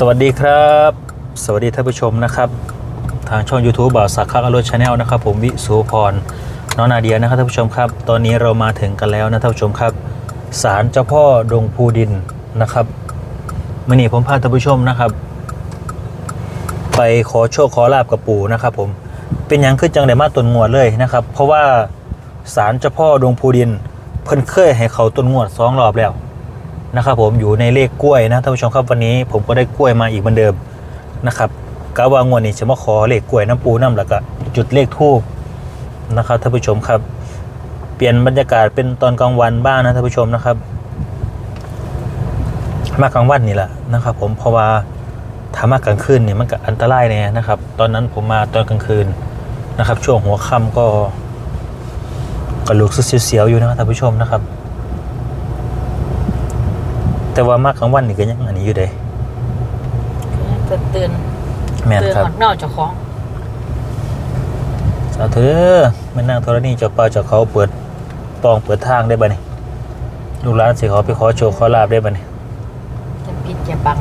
สวัสดีครับ สวัสดีท่านผู้ชมนะครับ ทางช่อง YouTube บ่าวสักคอารมณ์ชาแนลนะครับ ผมวิสุพรน้องนาเดียนะครับท่านผู้ชมครับ ตอนนี้เรามาถึงกันแล้วนะท่านผู้ชมครับศาลเจ้าพ่อดงพูดินนะครับมื่อนี้ผมพาท่านผู้ชมนะครับ ไปขอโชคขอลาบกับปู่นะครับ ผมเป็นหยังขึ้นจังไดมาต้นงวดเลยนะครับ เพราะว่าศาลเจ้าพ่อดงพูดิน เพิ่นเคยให้เขาต้นงวดสองรอบแล้ว นะครับผมอยู่ในเลขกล้วยนะท่านผู้ชมครับวันนี้ผมก็ได้กล้วยมาอีกเหมือนเดิมนะครับกะว่างวดนี้จะมาขอเลขกล้วยน้ำปูน้ำแล้วก็จุดเลขทูบนะครับท่านผู้ชมครับ เปลี่ยนบรรยากาศเป็นตอนกลางวันบ้างนะท่านผู้ชมนะครับ มากลางวันนี่แหละนะครับ ผมเพราะว่าถ้ามากลางคืนเนี่ยมันก็อันตรายแน่นะครับ ตอนนั้นผมมาตอนกลางคืนนะครับ ช่วงหัวค่ำก็กระลุกเสียวๆอยู่นะครับท่านผู้ชมนะครับ แต่ว่ามากกลางวันนี่ก็ยังอันนี้อยู่เด้ตื่นตื่นแม่นตื่นครับหอดนอกเจ้าของสาเธอแม่นางธรณีเจ้าป่าเจ้าเขาเปิดปองเปิดทางได้บ่นี่ลูกหลานสิเขาไปขอโชคขอลาบได้บ่นี่จะปิดจะบัง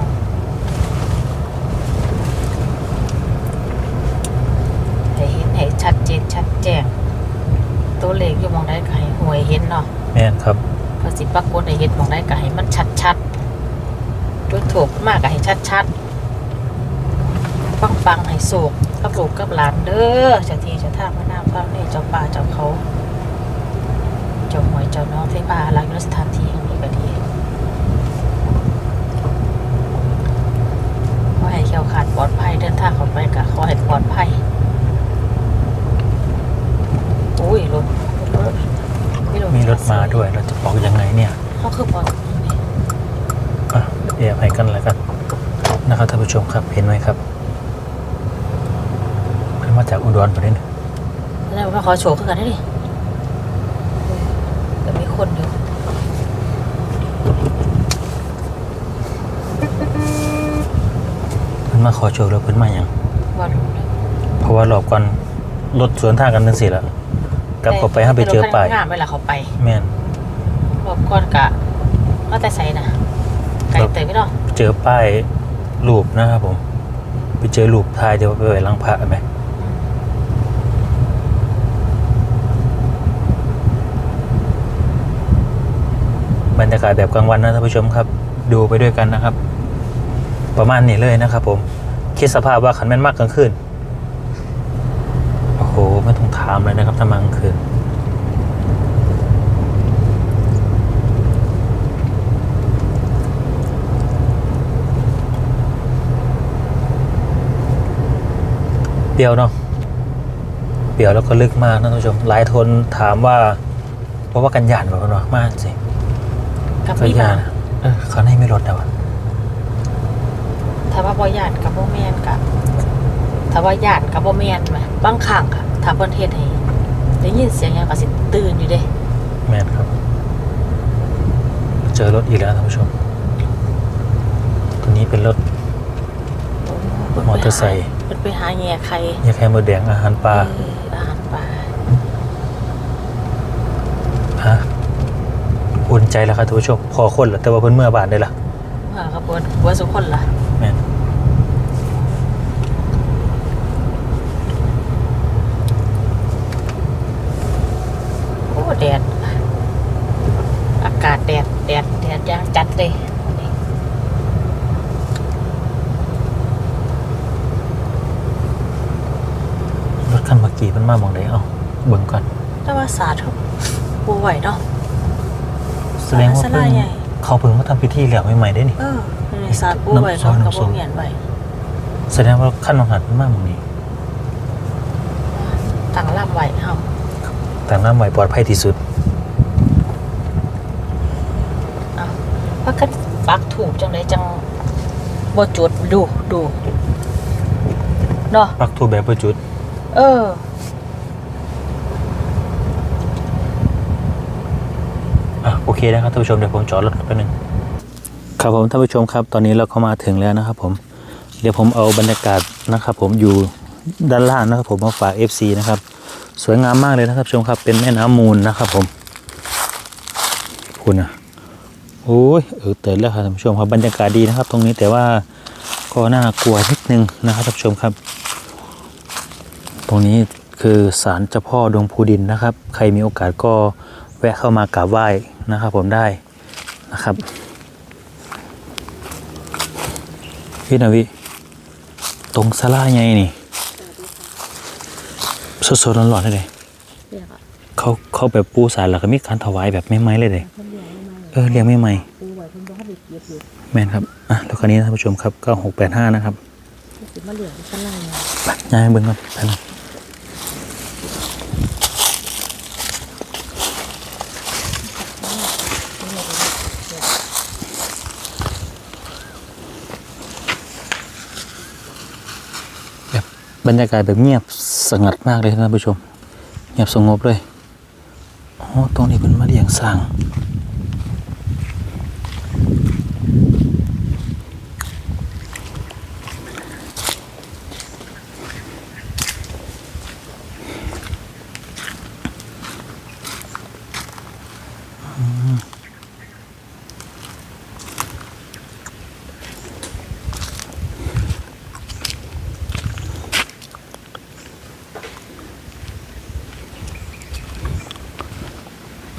ให้เห็นให้ชัดเจนชัดแจ้ง ตัวเลขอยู่หมองได้ก็ให้หวยเห็นเนาะแม่นครับพอ สิปรากฏในเห็นหมองได้ก็ให้มันชัดชัดๆจุดถูกมากก็ให้ชัดชัดๆปังปังให้โศกกับลูกกับหลานเด้อเจ้าที่เจ้าทางแม่น้ำฟ้านี่เจ้าป่าเจ้าเขา เจ้าหวยเจ้าน้องเทพาลักษณ์สถานที่แห่งนี้ก็ดี ขอให้แคล้วขาดปลอดภัยเดินทางเข้าไปก็ขอให้ปลอดภัยอุ้ยรถรถ มีรถมาด้วยเราจะบอกยังไงเนี่ย เขาคือปลอด อะเดี๋ยวให้กันแล้วกันนะครับท่านผู้ ชมครับเห็นไหมครับ มันมาจากอุดรประเด็นแล้วมาขอโชว์ขึ้นกันได้ดิแต่มีคนอยู่เพิ่นมาขอโชคแล้วเพิ่นมาหยังว่ารู้เลยเพราะว่ารอบก่อนรถสวนทางกันนั่นสิละกลับเข้าไปห้าไปเจอป้ายงามเวลาเขาไปแม่นรอบก่อนกะก็แต่ใส่นะไก่เตยไม่ต้องเจอป้าย รูปนะครับผม ไปเจอรูปทายเดี๋ยวไปไว้ลังพระไหมบรรยากาศแบบกลางวันนะท่านผู้ชมครับ ดูไปด้วยกันนะครับ ประมาณนี้เลยนะครับ ผมคิดสภาพว่าขันแม่นมากกลางคืนโอ้โหไม่ต้องถามเลยนะครับถ้ามากลางคืน เปรี้ยวเนาะเปรี้ยวแล้วก็ลึกมากนะท่านผู้ชม หลายทนถามว่า เพราะว่ากันหยานแบบว่ามากสิกับก็พี่หยามานเออเขาให้ไม่ลดแต่ว่าถ้าว่าบ่ญาติกับบ่แม่นกับถ้าว่าญาติกับบ่แม่นไหมบางครั้งค่ะถ้าเพิ่นเฮ็ดให้ได้ยินเสียงหยังก็สิตื่นอยู่เด้แมนครับ เจอรถอีกแล้วท่านผู้ชมตัวนี้เป็นรถมอเตอร์ไซค์ เพิ่นไปหาแย่ไข่ยาแค่มือแดงอาหารปลาเอออาหารปลาฮะอุ่นใจแล้วครับท่านผู้ชมพอคนแล้วแต่ว่าเพิ่นเมื่อบานได้ละเออครับเพิ่นว่าสุคนล่ะแมนโอ้แดด อากาศแดดแดดแดดอย่างจัดเลยวันนี้ รถคันเมื่อ กี้มันมาหมองไหนเอ้าเบิ่งก่อนแต่ว่าสาธุบ่ไหวเนาะแสดงว่าสเพิ่ลางใหญ่เขาเพิ่งมาทำพิธีแล้วใหม่ๆได้นี่เออนี่สาธุบ่ไหวน้ำซอเขายก็น้ำส้บ่มเมียนไหวแสดงว่าขั้นของหันมันมาหมองนี้ตั้งลำไหวเฮาแต่น้ำไหวปลอดภัยที่สุดเอาว่ากันปักถูกจังไดจังบ่จุดดูดูเนาะปักทูบแบบประจุด เออ อะโอเคนะครับท่านผู้ชมเดี๋ยวผมจอดรถแป๊บนึงครับผมท่านผู้ชมครับ ตอนนี้เราก็มาถึงแล้วนะครับผมเดี๋ยวผมเอาบรรยากาศนะครับ ผมอยู่ด้านล่างนะครับผมมาฝาก FC นะครับ สวยงามมากเลยนะครับท่านผู้ชมครับเป็นแม่น้ำมูลนะครับผมคุณนะโอ้ยเออเตือนแล้วครับท่านผู้ชมครับบรรยากาศดีนะครับ ตรงนี้แต่ว่าก็น่ากลัวนิดนึงนะครับท่านผู้ชมครับ ตรงนี้คือศาลเจ้าพ่อดวงภูดินนะครับ ใครมีโอกาสก็แวะเข้ามากราบไหว้นะครับ ผมได้นะครับพี่นาวิ ตรงสลาไงนี่สดๆร้อนๆเลยเด้เรียกอะเขาเขาแบบปูสารแล้วก็มีการถวายแบบไม่ไม้เลยเด้มันเรียกไม่มาเออเรียงไม่ไม้ปูไว้เพิ่นบ่ให้เก็บอยู่แม่นครับอะแล้วคันนี้ท่านผู้ชมครับ9685นะครับสิมาเหลืองกันไล่เนี่ยไปย้ายให้เบิ่งก่อนไปนะแบรรยากาศแบบเงียบสงัดมากเลยท่านผู้ชม เงียบสงบเลยอ๋อตรงนี้เป็นมาเลี้ยงสร้าง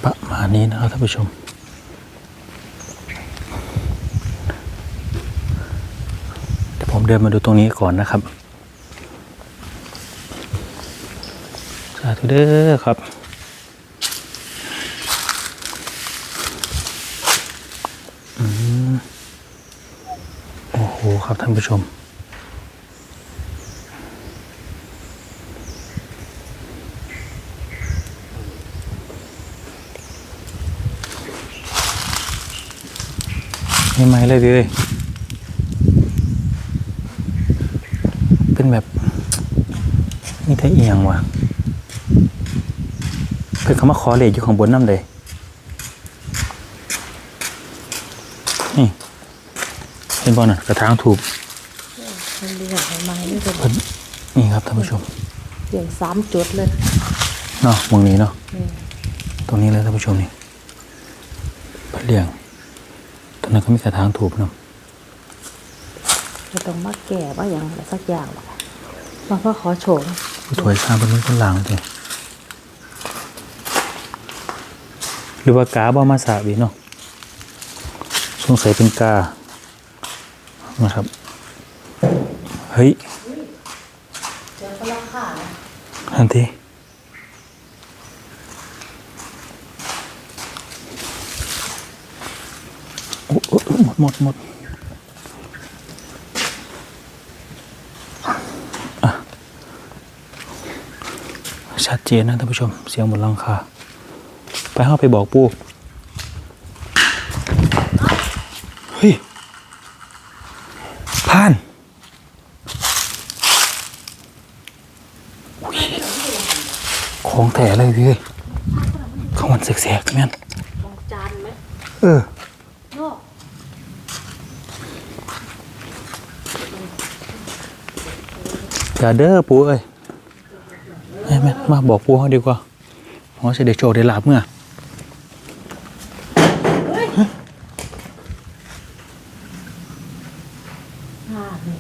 ประมาณนี้นะครับท่านผู้ชม เดี๋ยวผมเดินมาดูตรงนี้ก่อนนะครับสาธุเด้อครับอืมโอ้โหครับท่านผู้ชม ไม่ไหมเลยพี่เอ้ยเป็นแบบนี่ถ้าเอียงว่ะเป็นคำว่าขอเลขอยู่ข้างบนน้ำเลยนี่เห็นบอลน่ะกระถางถูกมันเรียกให้มานี่เป็นเพิ่นนี่ครับท่านผู้ชมเสียงสามจุดเลยเนาะมองนี้เนาะนี่ตรงนี้เลยท่านผู้ชมนี่เพิ่นเลี้ยง ตรงนั้นก็มีกระถางถูกเนาะจะต้องมาแก่ว่าอย่างไรสักอย่างหรอกมาเพื่อขอโฉมผู้ถวยข้างเป็นมือคนหลังเลยหรือว่ากาบอมาสาบีเนาะสงสัยเป็นกานะครับ เฮ้ยเจอก็ราคาทันทีโอ้โอ้ หมดหมดหมดอะชัดเจนนะท่านผู้ชม เสียงบนหลังคาไปเข้าไปบอกปู่เฮ้ยผ่านอุ๊ยของแถเลยพี่เอ้ยข้างมันเสกๆแม่นมองจานไหมเออ โน่ อย่าเด้อปู่เอ้ยแม่แม่มาบอกปู่เขาดีกว่าเพราะจะได้โชคได้ลาบเมื่อห้าเนี่ย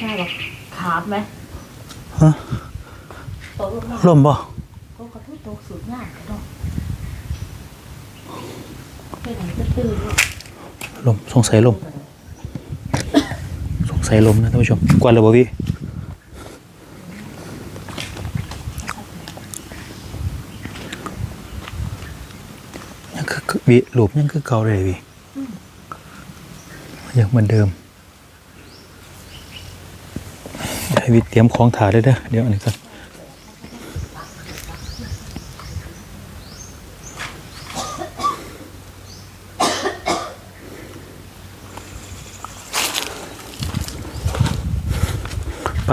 ห้าหรอกขาดไหมฮะโตลงมาล่มบ่ก็กระทุ้โตสุดง่ายก็ต้องเป็นไหนจะตื่นเนาะลมสงสัยลม สงสัยลมนะท่านผู้ชมกวนเลยบ่พี่ยังคือวิหลูปยังคือเก่าเลยพี่ยังเหมือนเดิมวให้วิเตรียมของถ่ายเลยเด้อเดี๋ยวอันนี้ก่อน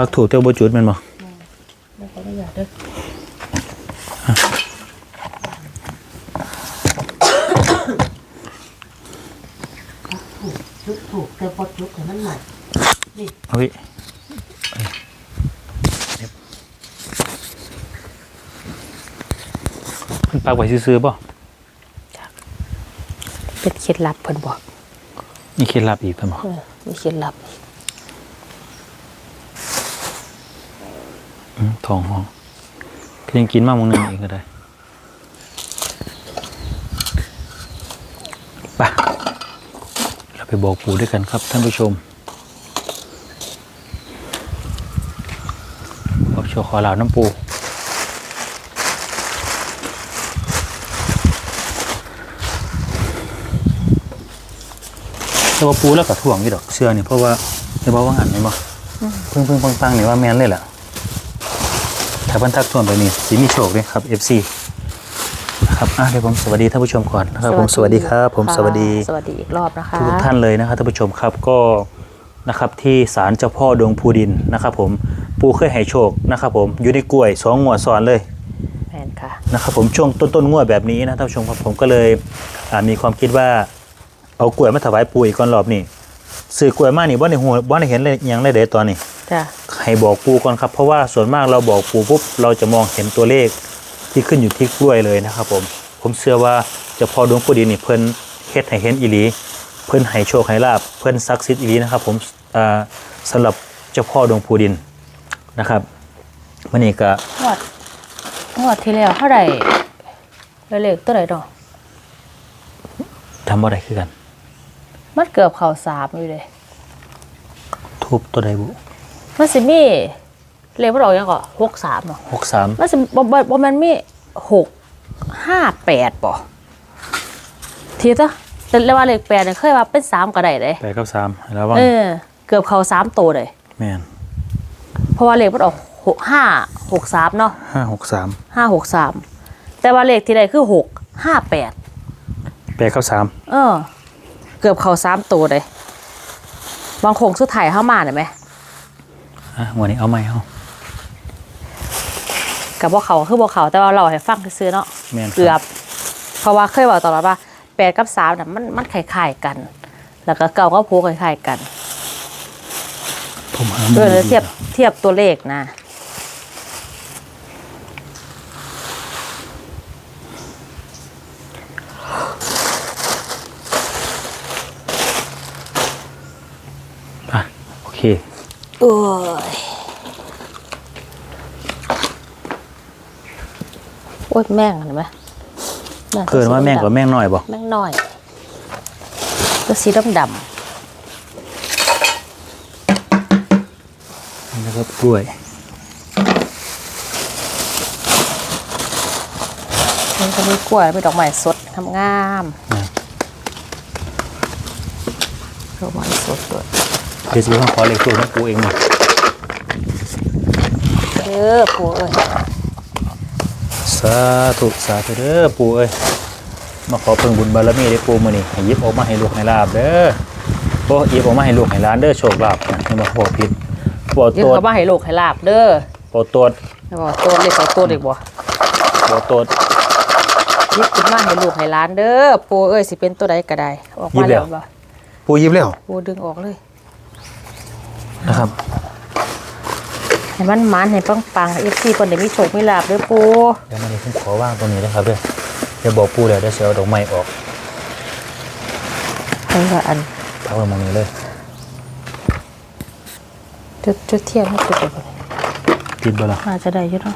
ปักถูกเต้าบ่จุดแมันบ่ไม่ก็ไม่อยากเด้อถูกจุดถูกแต่พอจุดแต่มันใหม่เอาพี่มันปักไว้ซื้อๆป่ะเป็นเคล็ดลับเพิ่นบอกนี่เคล็ดลับอีกเป็นบ่เออมีเคล็ดลับ อืม ทองห้องก็ยังกินมากมึงนึงเองก็ได้ไปเราไปบอกปู่ด้วยกันครับท่านผู้ชมบอกโชว์ขอเหล่าน้ำปูแต่ว่าปูแล้วก็ถ่วงอยู่ดอกเสื้อนี่เพราะว่าจะบอกว่าหันไหมบ่เพิ่งเพิ่งปังๆนี่ว่าแมนเลยแหละ ถ้าเพิ่นทักทวนไปนี่สิมีโชคเลยครับ FC นะครับอะเดี๋ยวผมสวัสดีท่านผู้ชมก่อนนะครับผมสวัสดีครับ ผมค่ะสวัสดีสวัสดีอีกรอบนะคะทุกท่านเลยนะครับท่านผู้ชมครับก็นะครับที่ศาลเจ้าพ่อดวงภูดินนะครับ ผมปูเคยให้โชคนะครับ ผมอยู่ในกล้วยสองงวดซ้อนเลยแมนค่ะนะครับผมช่วงต้นต้นๆงวดแบบนี้นะท่านผู้ชมครับผมก็เลยอ่ามีความคิดว่าเอากล้วยมาถวายปู่อีกก่อนรอบนี้ซื้อกล้วยมานี่บ่ในหัวบ่ในเห็นเลยอิหยังเลยเด้ตอนนี้ จ้ะให้บอกปูก่อนครับ เพราะว่าส่วนมากเราบอกปูปุ๊บเราจะมองเห็นตัวเลขที่ขึ้นอยู่ที่กล้วยเลยนะครับ ผม ผมเชื่อว่าเจ้าพ่อดวงผู้ดีนี่เพิ่นเฮ็ดให้เห็นอีหลีเพิ่นให้โชคให้ลาบเพิ่นศักดิ์สิทธิ์อีหลีนะครับ ผมอ่าสำหรับเจ้าพ่อดวงผู้ดินนะครับวันนี้ก็งวดงวดที่แล้วเท่าไหร่เลขตัวไหนดอกทำอะไรคือกัน มันเกือบเข่าสามอยู่เลยทุบตัวใดบุ มันสิมีเลขมันออกยังก่อหกสามเนาะหกสามมันสิบ่บ่บ่มันมีหกห้าแปดป่ะทีจ้ะแต่เรียกว่าเลขแปดเนี่ยเคยว่าเป็นสามก็ได้เลยแปดกับสามแล้วว่าเออ เกือบเข่าสามตัวเลยแม่นเพราะว่าเลขมันออกหกห้าหกสามเนาะห้าหกสามห้าหกสามแต่ว่าเลขที่ใดคือหกห้าแปดแปดกับสามเออ เกือบเขาสามตัวเลยบางโคงสุดท้ายเข้ามาเห็นไหม อะวันนี้เอาไหมเอากับว่าเขาคือบ่เขาแต่ว่าเราให้ฟังซื้อๆเนาะแม่นครับเกือบเพราะว่าเคยบอกตลอดว่าแปดกับสามน่ะมันมันคล้ายๆกัน แล้วก็เก่าก็โพคล้ายๆกันผมหาเพื่อดีจะเทียบเทียบตัวเลขนะอะโอเค โอ้ยโอ้ยแม่งเห็นไหมแงเกินว่าแม่งกับแม่งน้อยบ่แม่งน้อยก็สีดำดำแล้วก็กล้วยๆมันก็มีกล้วยมีดอกไม้สดงามๆดอกไม้สดด้วย เดี๋ยวสิผมขอเลขตัวน้องปูเองหมดเออปูเอ้ยสาธุสาธุเด้อปูเอ้ยมาขอเพิ่งบุญบารมีได้อปูมื้อนี้ให้หยิบออกมาให้ลูกให้ลาบเด้อโอ้หยิบออกมาให้ลูกให้หลานเด้อโชคลาภนะให้มาบอกผิดบ่ยึดตัวเขามาให้ลูกให้ลาบเด้อบ่ตัวแล้วบอกตัวเล็กกว่าตัวเด็กบ่บ่ตัวยึดขึ้นมาให้ลูกให้หลานเด้อปูเอ้ยสิเป็นตัวใดก็ได้ออกมาแล้วบ่ปูหยิบแล้วปูดึงออกเลย นะครับให้มันมันให้ปังปังเอฟซีเพิ่นได้มีโชคมีลาบเด้อปูเดี๋ยวมื้อนี้ผมขอวางตรงนี้นะครับเด้อเดี๋ยวบอกปูแล้วเดี๋ยวสิเอาดอกไม้ออกเพิ่นก็อันพักไว้หมองนี้เลยจุดจุดเทียนให้จุดไปบ่ติดบ่ล่ะอาจจะได้อยู่เนาะ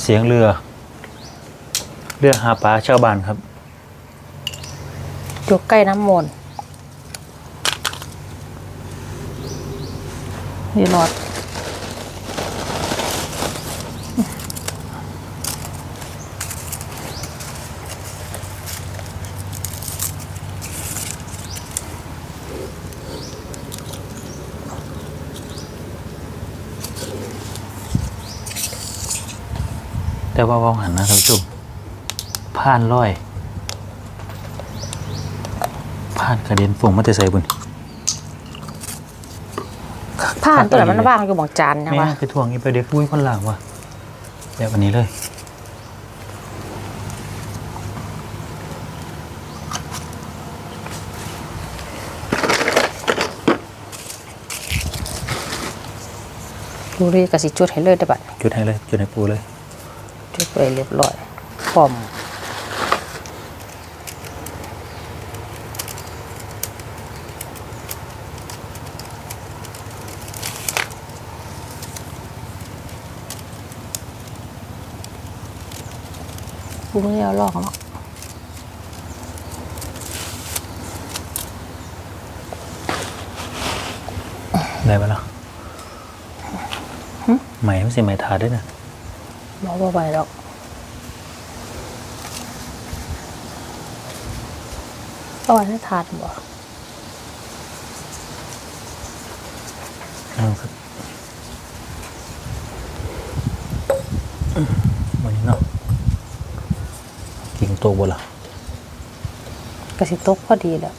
เสียงเรือ เรือหาปลาชาวบ้านครับ อยู่ใกล้น้ำมนต์นี่รอดแต่ว่าว่างหันนะท่านผู้ชมผ่านร้อย ผ่านกระเด็นฝงมาแต่ใส่บุญผ่านตัวนั้นมันว่างอยู่หมองจานนะแม่วะไปทวงอีไปเด็กวุ้ยคนหลังว่ะแบบวันนี้เลยดูรีกสิจุดให้เลยได้บัดจุดให้เลย จุดให้ปูเลย จุดไปเรียบร้อยพร้อม กูไม่ได้เอาลอกหรอกได้ปะล่ะไหมไม่ใช่ไหมทาด้วยนะบอกว่าไปหรอกเอาไว้ให้ทานบ่เอาครับอืมวันนี้เนาะ กิ่งโตบ่ล่ะกระสิตกพอดีแหล้ว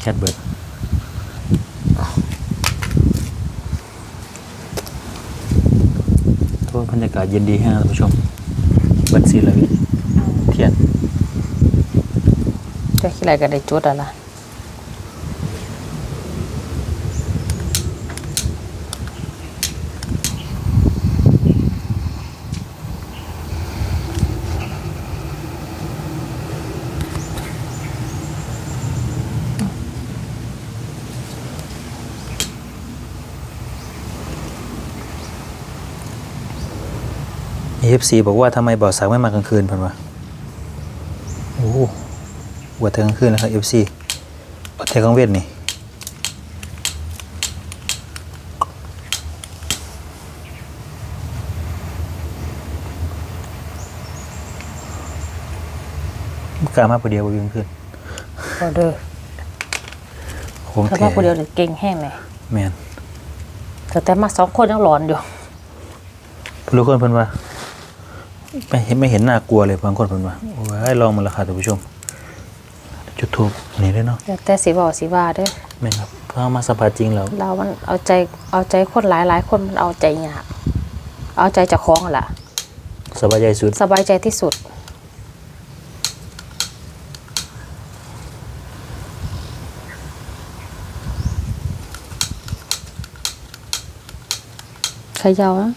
แคทเบิร์ดโทษบรรยากาศเย็นดีแฮะท่านผู้ชมเบิร์ดสีเลยเทียน จะคิดอะไรกันได้จุดอะไรเอฟซีบอกว่าทำไมบ่าวสาวไม่มากลางคืนพันวะ วัวเธอกลางคืนแล้วครับเอฟซีวัวเธอกลางเวทนี่บุกล้ามาผู้เดียวบ่วิ่งขึ้นพอเด้อโค้งถ้าเทมาคนเดียวเนี่ยเก่งแห้งเลยแมนแต่แต่มาสองคนยังหลอนอยู่ผู้รู้คนเพิ่นว่าไม่เห็นไม่เห็นน่ากลัวเลยบางคนเพิ่นว่าโอ้ยลองมาราคาท่านผู้ชม จุดทูบนี่เลยเนาะแต่แต่สีบอกสีว่าเด้อแม่นครับเพราะมาสัมผัสจริงแล้วเรามันเอาใจเอาใจคนหลายหลายคนมันเอาใจยากเอาใจเจะคล้าของแหละสบายใจสุด สบายใจที่สุดใครยาวนะ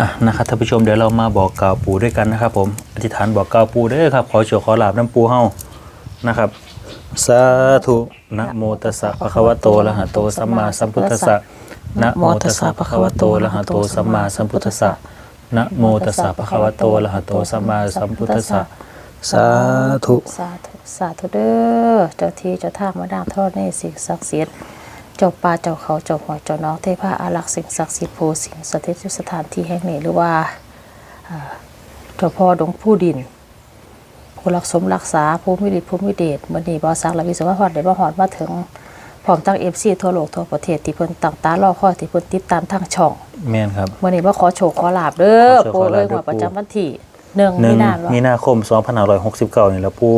อะนะครับท่านผู้ชมเดี๋ยวเรามาบอกกล่าวปู่ด้วยกันนะครับ ผมอธิษฐานบอกกล่าวปู่เด้อครับขอโชคขอลาบน้ำปูเฮานะครับสาธุนะโมตัสสะภะคะวะโตอะระหะโตสัมมาสัมพุทธัสสะนะโมตัสสะภะคะวะโตอะระหะโตสัมมาสัมพุทธัสสะนะโมตัสสะภะคะวะโตอะระหะโตสัมมาสัมพุทธัสสะสาธุสาธุสาธุเด้อเจ้าที่เจ้าทางมาดามทอดในสิ่งศักดิ์สิทธิ์ เจ้าป่าเจ้าเขาเจ้าหอยเจ้าน้องเทพาอารักษ์สิ่งศักดิ์สิทธิ์ภูสิ่งสถิตอยู่สถานที่แห่งนี้หรือว่าอ่าเจ้าพ่อดงผู้ดินผู้รักสมรักษาผู้มิริผู้มิเดชมื่อนี้บอสักและวิศวะฮอดได้บ่ฮอดมาถึงพร้อมตั้งเอฟซีทั่วโลกทั่วประเทศที่เพิ่นตั้งตารอคอยที่เพิ่นติดตามทางช่องแม่นครับมื่อนี้มาขอโชคขอลาบเด้อขอโชคปู่ขอลาเอ้ยบเด้อหัวประปู่จำวันที่หนึ่งหนึ่มีงนาเนาะมีนาคม2569นี่แหละปู่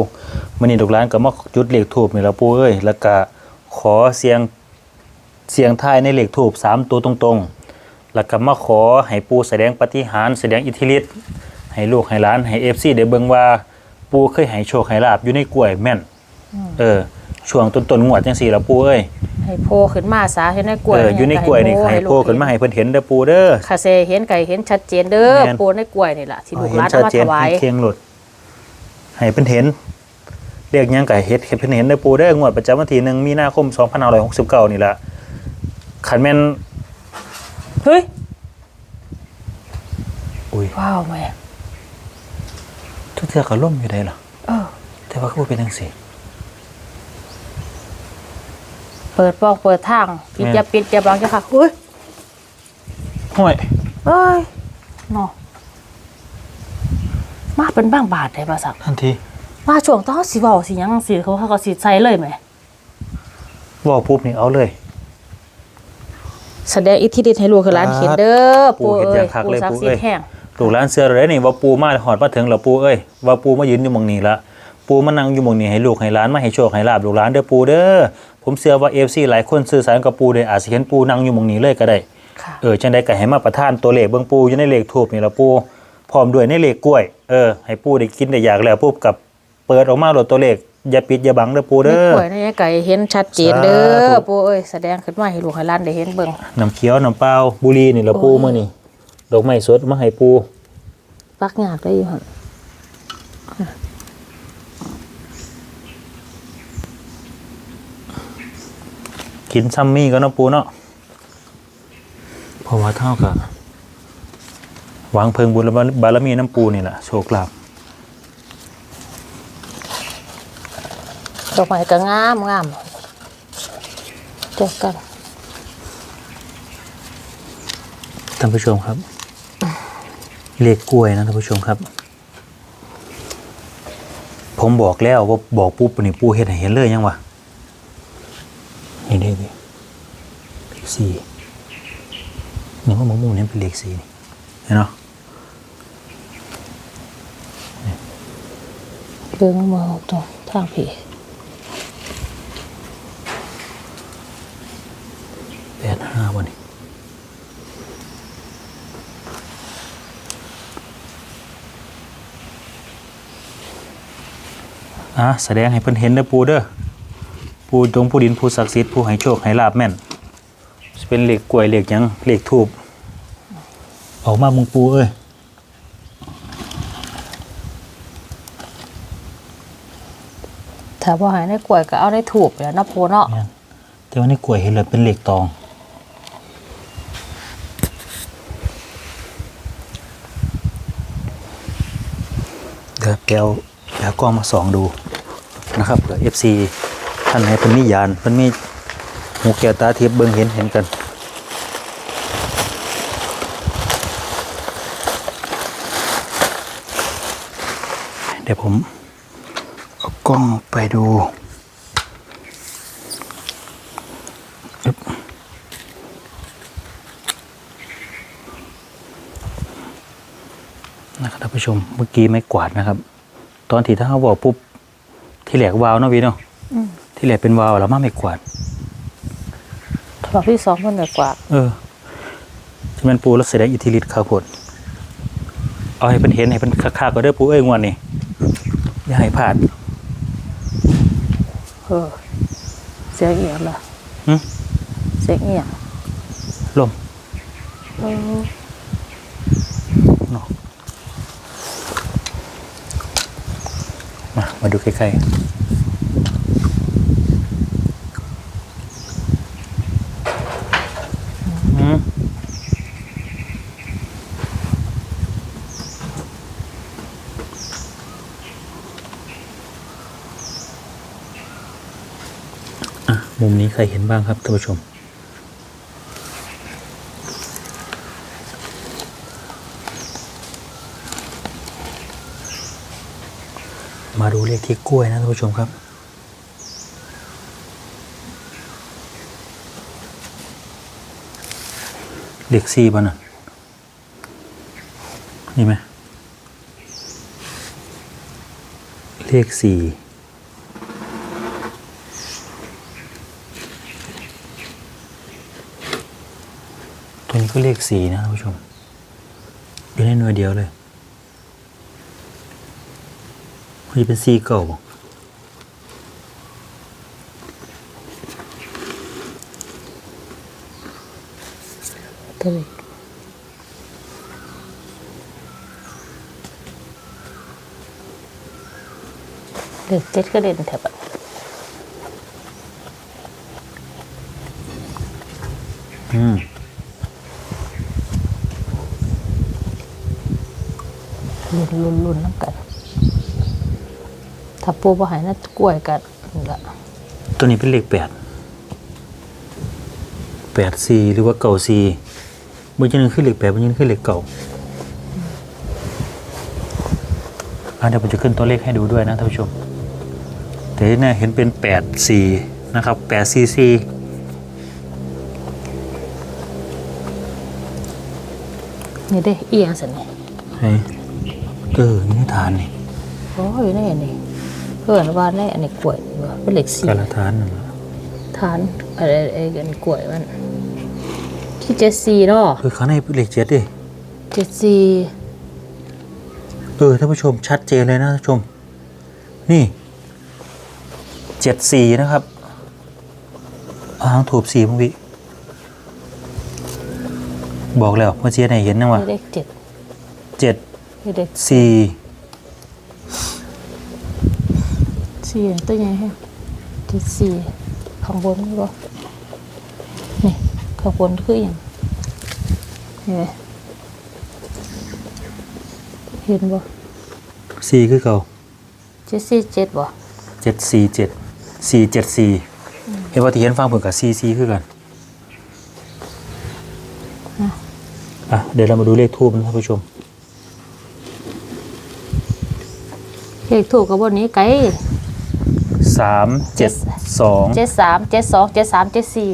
มื้อนี้ลูกหลานก็มาจุดเลขทูบนี่แหละปู่เอ้ยแล้วก็ขอเสียง เสียงทายในเลขทูบ3ตัวตรงๆ แล้วก็มาขอให้ปู่แสดงปาฏิหาริย์แสดงอิทธิฤทธิ์ให้ลูกให้หลานให้ FC ได้เบิ่งว่าปู่เคยให้โชคให้ลาบอยู่ในกล้วยแม่น เออช่วงต้นๆงวดจังซี่ล่ะปู่เอ้ยให้โพขึ้นมาสาเห็นในกล้วยเอออยู่ในกล้วยนี่ให้โผล่ขึ้นมาให้เพิ่นเห็นเด้อปู่เด้อคาเซเห็นไก่เห็นชัดเจนเด้อแม่นปูในกล้วยนี่ล่ะที่ลูกหเห็ลานนชัเอาดมาเจถนวายให้เคียงหลุดให้เพิ่นเห็นเรียกหยังก็เฮ็ดให้เพิ่นเห็นเด้อปู่เด้องวดประจำวันที่1มีนาคม2569นี่ล่ะ คันแม่นเฮ้ยอุ้ยว้าวแม่ทุกเทื่อก็ล่มอยู่ได้ล่ะเออ แต่ว่าก็บ่เป็นจังซี่เปิดปองเปิดทางปิดแม่น Dạ. อย่าปิดอย่าบังอย่าค่ะเฮ้ยห้วยเอ้ยเนาะมาเป็นบ้างบาทได้บ่สักทันทีมาช่วงตอนสิเว้าสิหยังสิเขาเขาก็สิใส่เลยแหมเว้าปุ๊บนี่เอาเลย แสดงอิทธิฤทธิ์ให้ลูกให้หลานเห็นเด้อปู่ปู่เห็นเอ้อยย่างคักปู่เลยศักปู่ดิ์สิทเอ้ยธิ์แห้งลูกหลานเสื้อเลยนี่ว่าปูมาหอดมาถึงแล้วปูเอ้ยว่าปูมายืนอยู่หมองนี้ละปูมานั่งอยู่หมองนี้ให้ลูกให้หลานมาให้โชคให้ลาบลูกหลานเด้อปูเด้อผมเชื่อว่า FC หลายคนสื่อสารกับปูได้อาจสิเห็นปูนั่งอยู่หมองนี้เลยก็ได้ค่ะเออจังได๋ก็ให้มาประทานตัวเลขเบิ่งปูอยู่ในเลขทูบนี่ละปูพร้อมด้วยในเลขกล้วยเออให้ปูได้กินได้อยากแล้วปุ๊บกับเปิดออกมาโหลดตัวเลข อย่าปิดอย่าบังเด้อปูในเด้อกล้วยในไก่เห็นชัดเจนเด้สาธุอปูเอ้ยแสดงขึ้นมาให้ลูกให้หล้านได้เห็นเบิ่งน้ำเขียวน้ำเปล่าบุหรีนี่ละปูโอ้ยมื้อนี่ดอกไม้สดมาให้ปูปักยากได้อยู่หั่นกินซัมมี่ก็เนาะปูเนาะเพราะว่าเท่ากับหวังเพิงบุญบารมีน้ำปูนี่แหละโชคลาภ อกไม้ก็งามงามเจอกันท่านผู้ชมครับ เลขกล้วยนะท่านผู้ชมครับ ผมบอกแล้วว่าบอกปุ๊บนี่ปูเห็นให้เห็นเลยยังวะเห็นได้ดิเลขสี่นี่ว่ามะม่วงนี่เป็นเลขสี่นี่เห็นเนาะเบิ่งมาตรงทางพี่ แปดห้าวันนี้อะ แสดงให้เพิ่นเห็นเด้อปูเด้อปูจงผู้ดินผู้ศักดิ์สิทธิ์ผู้ให้โชคให้ลาบแม่นสิเป็นเหล็กกล้วยเหล็กหยังเหล็กทูบออกมามึงปูเอ้ยถ้าบ่ใหายในกล้วยก็เอาได้ถูกแหล้วเนาะปูเนาะแม่นแต่ว่าในกล้วยเห็นเลยเป็นเหล็กตองเดี๋ยวแกวแกวกล้องมาส่องดู นะครับเผื่อ FC ท่านไหนเป็นมียานเป็นมีหูแก้วตาทิพย์เบิ่งเห็นเห็นกันเดี๋ยวผมเอากล้องไปดูนะครับท่านผู้ชมเมื่อกี้ไม่กวาดนะครับ ตอนที่ถ้าเขาบอกปุ๊บ ที่แหลกวาวเนาะพี่เนาะอืมที่แหลกเป็นวาวแล้วมาไม่กวาดฉบับที่สองเพิ่นได้กว่าเออจะเป็นปูแล้วแสดงอิทธิฤทธิ์ข้าวโพดเอาให้เป็นเห็นให้เป็นคักๆก็ได้อปูเอ้ยงวนนี่อย่าให้พลาด เออ เสียงเอียงล่ะหึ เสียงเอียงลม เออ เนาะ มาดูใกล้ๆอะมุมนี้ใครเห็นบ้างครับท่านผู้ชม ที่กล้วยนะท่านผู้ชมครับเลขสี่ป่ะน่ะนี่ไหมเลขสี่ตัวนี้ก็เลขสี่นะท่านผู้ชมอยู่ในหน่วยเดียวเลย มั นเป็นซีเก่าบ่ตัวนี้เด็กเจ็ดก็เด่นแถบอะอืมลุ่นลุ่นลุ่นน้ำกัน ถ้าปูบ่ใหายนะกล้วยกันนี่ละตัวนี้เป็นเลขแปดแปดซีหรือว่าเก่าซีบางทีนึงขึ้นเลขแปดบางทีนึงขึ้นเลขเก่าอะเดี๋ยวผมจะขึ้นตัวเลขให้ดูด้วยนะท่านผู้ชมแต่ที่แน่เห็นเป็นแปดซีนะครับแปดซีซีนี่ได้เอียงสินี่เฮ้ยเออนี่ในฐานนี่โอ้ยนี่นี่ เพื่อนว่าในอันนี้กล้วยนี่ว่าเป็นเหล็กสีกาลฐานนั่นล่ะฐานอะไรไอ้อันกล้วยมันที่เจ็ดสี่เนาะเออข้างในเป็นเลขเจ็ดดิเจ็ดสี่เออท่านผู้ชมชัดเจนเลยนะท่านผู้ชม นี่เจ็ดสี่นะครับอ้างถูกสี่มึงวิบอกแล้วเมื่อกี้ไหนเห็นนะวะเลขเจ็ดเจ็ดเลขสี่ สี่ตัวใหญ่แฮะเจ็ดสี่ข้างบนนี่บ่นี่ข้างบนคืออย่างเห็นไหมเห็นบ่สี่คือเก่าเจ็ดสี่เจ็ดบ่เจ็ดสี่เจ็ดสี่เจ็ดสี่เห็นว่าที่เห็นฟังเผื่อกับสี่สี่คือกันอะเดี๋ยวเรามาดูเลขทูบนะท่านผู้ชมเลขถูกกับบนนี้ไกล สามเจ็ดสองเจ็ดสามเจ็ดสองเจ็ดสามเจ็ดสี่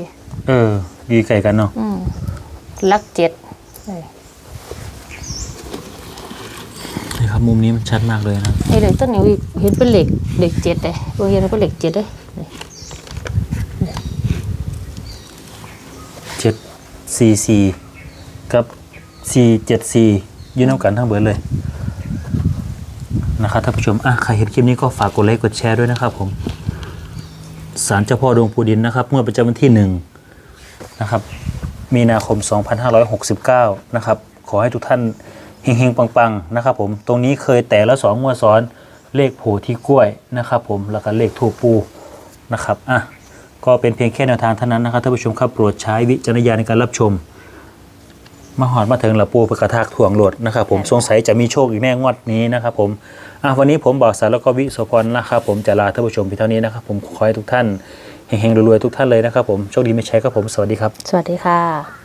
เอออยีไก่กันเนาะอืมลักเจ็ดเอ้ยนี่ครับมุมนี้มันชัดมากเลยนะไอ้เหล็กต้นนี้อีกเห็นเป็นเหล็กเหล็กเจ็ดเลยบางเห็นเป็นเหล็กเจ็ดเลยนี่เจ็ดสี่สี่กับสี่เจ็ดสี่ยืนเอากันทั้งเบิดเลยนะครับท่านผู้ชมอะใครเห็นคลิปนี้ก็ฝากกดไลค์กดแชร์ด้วยนะครับผม ศาลเจ้าพ่อดวงปูดินนะครับ เมื่อประจำวันที่หนึ่งนะครับมีนาคม 2569 นะครับ ขอให้ทุกท่านเฮงๆ ปังๆ นะครับผม ตรงนี้เคยแต่ละสองงวดซ้อนเลขโผที่กล้วยนะครับผม แล้วก็เลขทูปู นะครับ อะ ก็เป็นเพียงแค่แนวทางเท่านั้นนะครับท่านผู้ชมครับ โปรดใช้วิจารณญาณในการรับชม มาหอดมาถึงละปูประกระทากถ่วงโหลดนะครับผมสงสัยจะมีโชคอีกแน่งวดนี้นะครับผมอะวันนี้ผมบอกสารแล้วก็วิโสพรนะครับผมจะลาท่านผู้ชมเพียงเท่านี้นะครับผมขอให้ทุกท่านเฮงๆรวยๆทุกท่านเลยนะครับผมโชคดีไม่ใช้ครับผมสวัสดีครับ สวัสดีค่ะ